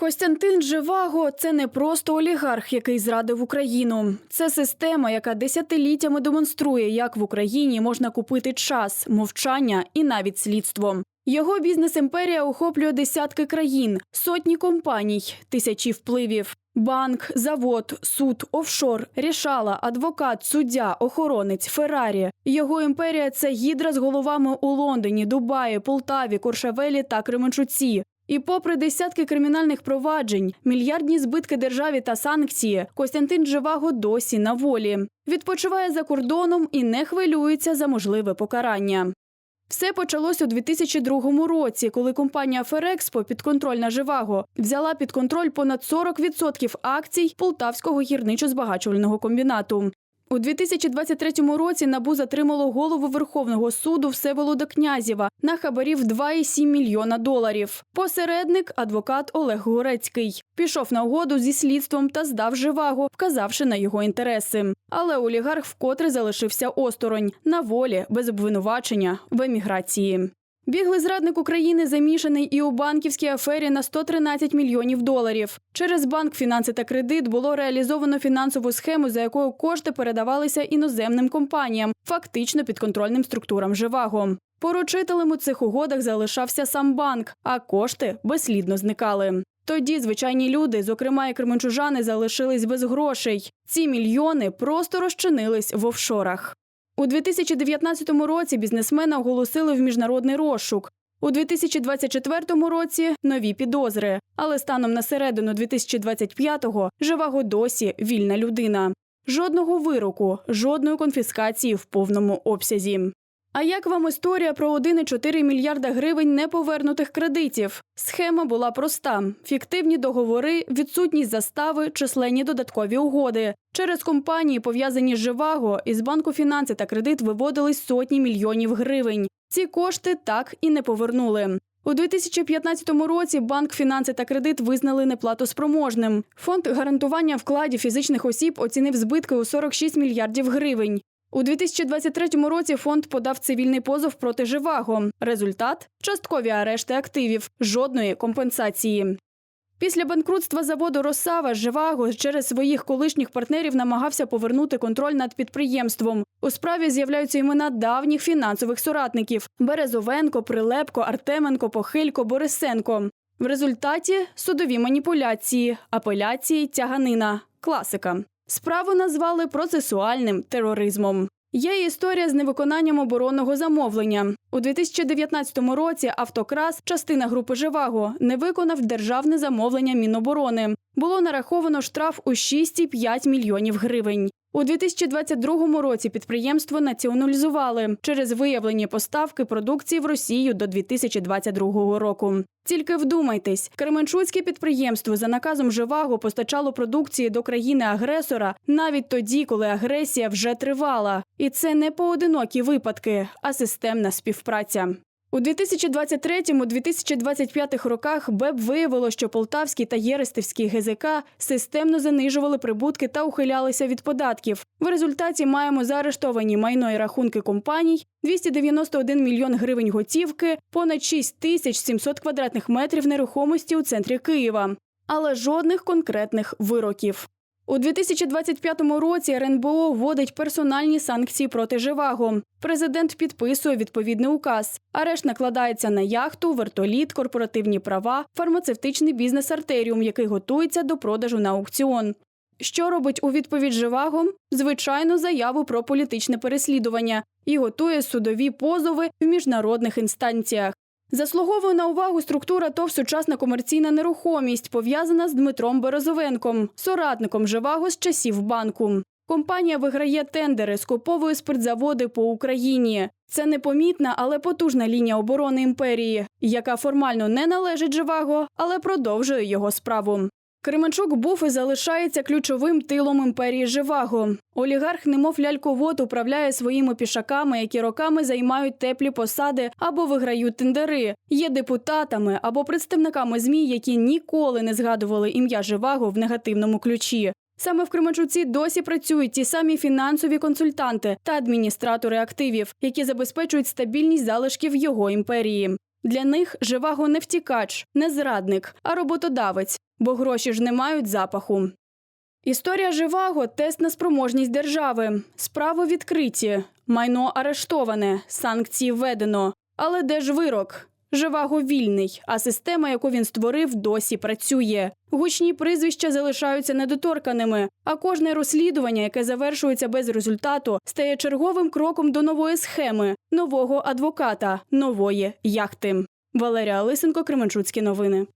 Костянтин Живаго це не просто олігарх, який зрадив Україну. Це система, яка десятиліттями демонструє, як в Україні можна купити час, мовчання і навіть слідство. Його бізнес-імперія охоплює десятки країн, сотні компаній, тисячі впливів. Банк, завод, суд, офшор, рішала, адвокат, суддя, охоронець, Феррарі. Його імперія це гідра з головами у Лондоні, Дубаї, Полтаві, Коршавелі та Кременчуці. І попри десятки кримінальних проваджень, мільярдні збитки державі та санкції, Костянтин Живаго досі на волі. Відпочиває за кордоном і не хвилюється за можливе покарання. Все почалось у 2002 році, коли компанія Ферекспо підконтрольна Живаго взяла під контроль понад 40% акцій Полтавського гірничо-збагачувального комбінату. У 2023 році НАБУ затримало голову Верховного суду Всеволода Князєва на хабарів 2,7 мільйона доларів. Посередник адвокат Олег Горецький пішов на угоду зі слідством та здав живаго, вказавши на його інтереси. Але олігарх вкотре залишився осторонь на волі без обвинувачення в еміграції. Біглий зрадник України замішаний і у банківській афері на 113 мільйонів доларів. Через банк фінанси та кредит було реалізовано фінансову схему, за якою кошти передавалися іноземним компаніям, фактично підконтрольним структурам Живаго. Поручителем у цих угодах залишався сам банк, а кошти безслідно зникали. Тоді звичайні люди, зокрема і кременчужани, залишились без грошей. Ці мільйони просто розчинились в офшорах. У 2019 році бізнесмена оголосили в міжнародний розшук. У 2024 році нові підозри. Але станом на середину 2025-го Живаго досі вільна людина. Жодного вироку, жодної конфіскації в повному обсязі. А як вам історія про 1,4 мільярда гривень неповернутих кредитів? Схема була проста: фіктивні договори, відсутність застави, численні додаткові угоди. Через компанії, пов'язані з Живаго, із банку фінанси та кредит виводились сотні мільйонів гривень. Ці кошти так і не повернули. У 2015 році банк фінанси та кредит визнали неплатоспроможним. Фонд гарантування вкладів фізичних осіб оцінив збитки у 46 мільярдів гривень. У 2023 році фонд подав цивільний позов проти Живаго. Результат часткові арешти активів, жодної компенсації. Після банкрутства заводу Росава Живаго через своїх колишніх партнерів намагався повернути контроль над підприємством. У справі з'являються імена давніх фінансових соратників: Березовенко, Прилепко, Артеменко, Похилько, Борисенко. В результаті судові маніпуляції, апеляції, тяганина, класика. Справу назвали процесуальним тероризмом. Є історія з невиконанням оборонного замовлення. У 2019 році Автокрас, частина групи Живаго, не виконав державне замовлення Міноборони. Було нараховано штраф у 6,5 мільйонів гривень. У 2022 році підприємство націоналізували через виявлені поставки продукції в Росію до 2022 року. Тільки вдумайтесь, Кременчуцьке підприємство за наказом Живаго постачало продукції до країни-агресора навіть тоді, коли агресія вже тривала. І це не поодинокі випадки, а системна співпраця. У 2023-2025 роках БЕБ виявило, що Полтавський та Єрестівський ГЗК системно занижували прибутки та ухилялися від податків. В результаті маємо заарештовані майно і рахунки компаній, 291 мільйон гривень готівки, понад 6 тисяч 700 квадратних метрів нерухомості у центрі Києва. Але жодних конкретних вироків. У 2025 році РНБО вводить персональні санкції проти Живаго. Президент підписує відповідний указ. Арешт накладається на яхту, вертоліт, корпоративні права, фармацевтичний бізнес Артеріум, який готується до продажу на аукціон. Що робить у відповідь Живаго? Звичайну заяву про політичне переслідування і готує судові позови в міжнародних інстанціях. Заслуговує на увагу структура ТОВ сучасна комерційна нерухомість, пов'язана з Дмитром Березовенком, соратником Живаго з часів банку. Компанія виграє тендери, скуповує спиртзаводи по Україні. Це непомітна, але потужна лінія оборони імперії, яка формально не належить Живаго, але продовжує його справу. Кременчук був і залишається ключовим тилом імперії Живаго. Олігарх, немов ляльковод, управляє своїми пішаками, які роками займають теплі посади або виграють тендери. Є депутатами або представниками змі, які ніколи не згадували ім'я Живаго в негативному ключі. Саме в Кременчуці досі працюють ті самі фінансові консультанти та адміністратори активів, які забезпечують стабільність залишків його імперії. Для них Живаго не втікач, не зрадник, а роботодавець, бо гроші ж не мають запаху. Історія Живаго тест на спроможність держави. Справи відкриті, майно арештоване, санкції введено. Але де ж вирок? Живаго вільний, а система, яку він створив, досі працює. Гучні прізвища залишаються недоторканими, а кожне розслідування, яке завершується без результату, стає черговим кроком до нової схеми, нового адвоката, нової яхти. Валерія Лисенко, Кременчуцькі новини.